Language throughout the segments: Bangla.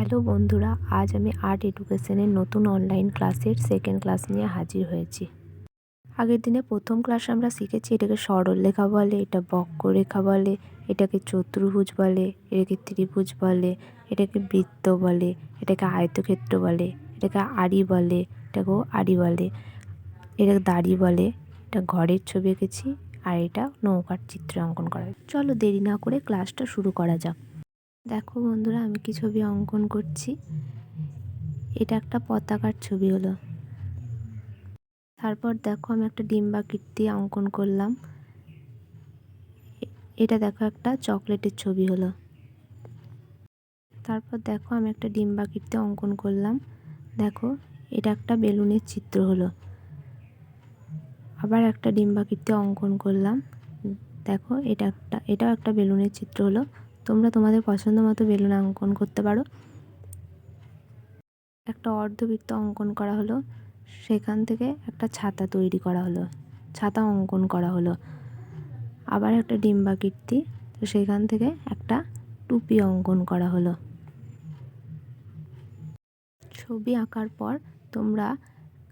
হ্যালো বন্ধুরা, আজ আমি আর্ট এডুকেশনের নতুন অনলাইন ক্লাসের সেকেন্ড ক্লাস নিয়ে হাজির হয়েছি। আগের দিনে প্রথম ক্লাসে আমরা শিখেছি এটাকে সরলরেখা বলে, এটা বক্ররেখা বলে, এটাকে চতুর্ভুজ বলে, এটাকে ত্রিভুজ বলে, এটাকে বৃত্ত বলে, এটাকে আয়তক্ষেত্র বলে, এটাকে আড়ি বলে, এটাকেও আড়ি বলে, এটাকে দাড়ি বলে, এটা ঘরের ছবি এঁকেছি, আর এটা নৌকার চিত্র অঙ্কন করা। চলো দেরি না করে ক্লাসটা শুরু করা যাক। দেখো বন্ধুরা, আমি কি ছবি অঙ্কন করছি। এটা একটা পতাকার ছবি হলো। তারপর দেখো আমি একটা ডিম্বাকৃতি অঙ্কন করলাম। এটা দেখো একটা চকলেটের ছবি হলো। তারপর দেখো আমি একটা ডিম্বাকৃতি অঙ্কন করলাম। দেখো, এটা একটা বেলুনের চিত্র হলো। আবার একটা ডিম্বাকৃতি অঙ্কন করলাম। দেখো, এটা একটা, এটাও একটা বেলুনের চিত্র হলো। তোমরা তোমাদের পছন্দ মতো বেলুন অঙ্কন করতে পারো। একটা অর্ধবৃত্ত অঙ্কন করা হলো। সেখান থেকে একটা ছাতা তৈরি করা হলো। ছাতা অঙ্কন করা হলো। আবার একটা ডিম্বাকৃতি তো সেখান থেকে একটা টুপি অঙ্কন করা হলো। ছবি আঁকার পর তোমরা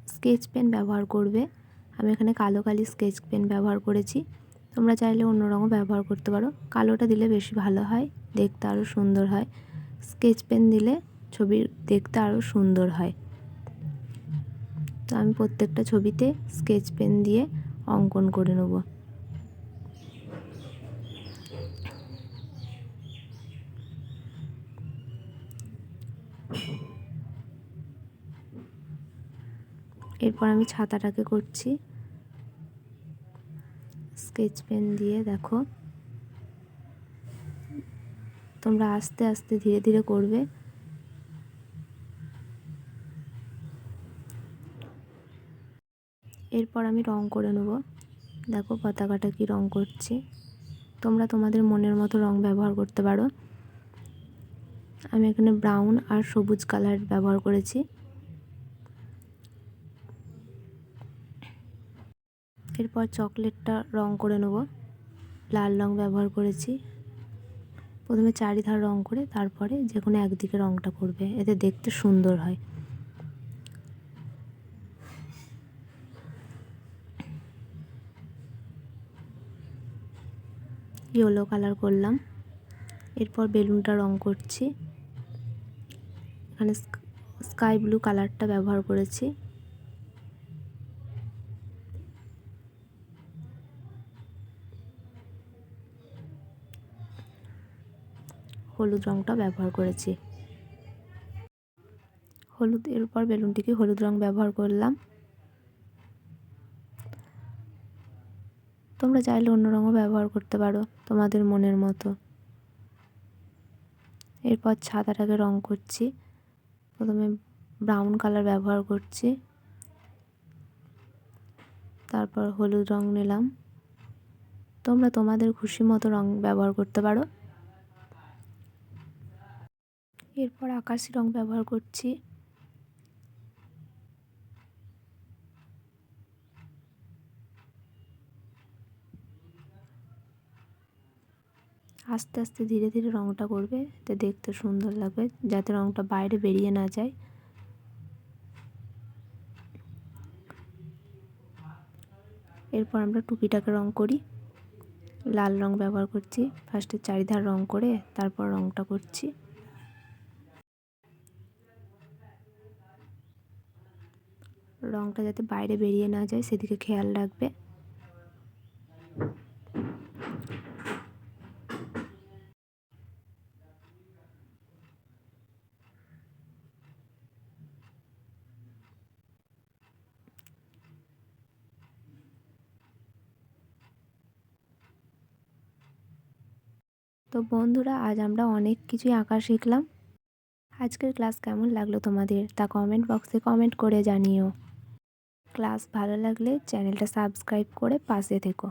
স্কেচ পেন ব্যবহার করবে। আমি এখানে কালো কালি স্কেচ পেন ব্যবহার করেছি। তোমরা চাইলে অন্য রঙও ব্যবহার করতে পারো। কালোটা দিলে বেশি ভালো হয়, দেখতে আরও সুন্দর হয়। স্কেচ পেন দিলে ছবি দেখতে আরও সুন্দর হয়। তো আমি প্রত্যেকটা ছবিতে স্কেচ পেন দিয়ে অঙ্কন করে নেব। এরপর আমি ছাতাটাকে করছি। স্কেচ পেন দিয়ে দেখো। তোমরা আস্তে আস্তে ধীরে ধীরে করবে। এরপর আমি রং করে নেব। দেখো পতাকাটা কি রং করছি। তোমরা তোমাদের মনের মতো রং ব্যবহার করতে পারো। আমি এখানে ব্রাউন আর সবুজ কালার ব্যবহার করেছি। এরপর চকলেটটা রং করে নেব। লাল রং ব্যবহার করেছি। প্রথমে চারিধার রং করে তারপরে যে কোনো একদিকে রংটা করবে। এতে দেখতে সুন্দর হয়। ইয়েলো কালার করলাম। এরপর বেলুনটা রং করছি। এখানে স্কাই ব্লু কালারটা ব্যবহার করেছি। হলুদ রঙটা ব্যবহার করেছি। হলুদ, এরপর বেলুনটিকে হলুদ রং ব্যবহার করলাম। তোমরা চাইলে অন্য রঙও ব্যবহার করতে পারো, তোমাদের মনের মতো। এরপর ছাতাটাকে রং করছি। প্রথমে ব্রাউন কালার ব্যবহার করছি। তারপর হলুদ রং নিলাম। তোমরা তোমাদের খুশি মতো রং ব্যবহার করতে পারো। এরপর আকাশি রং ব্যবহার করছি। আস্তে আস্তে ধীরে ধীরে রংটা করবে, এতে দেখতে সুন্দর লাগবে, যাতে রংটা বাইরে বেরিয়ে না যায়। এরপর আমরা টুপিটাকে রং করি। লাল রং ব্যবহার করছি ফার্স্টে চারিধার রং করে, তারপর রংটা করছি। রংটা যাতে বাইরে বেরিয়ে না যায়, সেদিকে খেয়াল রাখবে। তো বন্ধুরা, আজ আমরা অনেক কিছুই আঁকা শিখলাম। আজকের ক্লাস কেমন লাগল তোমাদের তা কমেন্ট বক্সে কমেন্ট করে জানিও। ক্লাস ভালো লাগলে চ্যানেলটা সাবস্ক্রাইব করে পাশে থেকো।